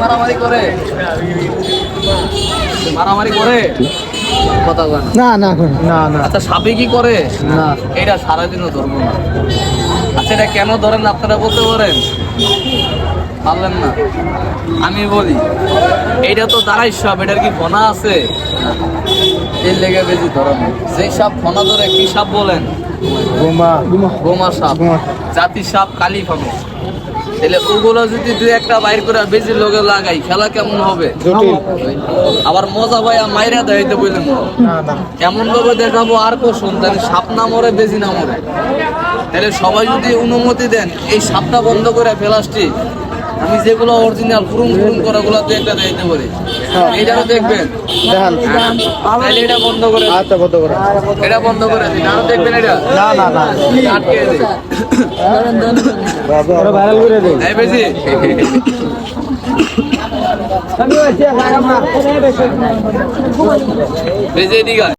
মারামারি করে। মারামারি করে। কথা না না না না আচ্ছা সাপে কি করে? না। এটা সারাদিনও ধরবো না। আচ্ছা এটা কেন ধরেন আপনারা বলতে পারেন? পারলেন না। আমি বলি এটা তো দাঁড়াই সাপ এটার কি ফনা আছে? এর লেগে বেশি যেই সাপ ফনা ধরে কি সাপ বলেন? গোমা সাপ। সাপ। কালি তাহলে ওগুলো যদি দুই একটা বাইর করে বেশি লোকে লাগাই খেলা কেমন হবে? আবার মজা ভাইয়া মাইরা দেখাইতে বললেন না। না এমন ভাবে দেখাবো আর কোশন তাহলে সাপ না মরে বেশি না মরে। তাহলে সবাই যদি অনুমতি দেন এই সাপটা বন্ধ করে প্লাস্টিক আমি যেগুলো অরিজিনাল পুরুম করা গুলো দু একটা দিতে পারি। হ্যাঁ। এটারও দেখবেন? দেখান। তাহলে এটা বন্ধ করে আচ্ছা বন্ধ করে এটা বন্ধ করে দিন। আরও দেখবেন এটা? না না না। আটকে দিন ভাইরাল করে দেয় এই বেশি? বেশি এদিকে আয়।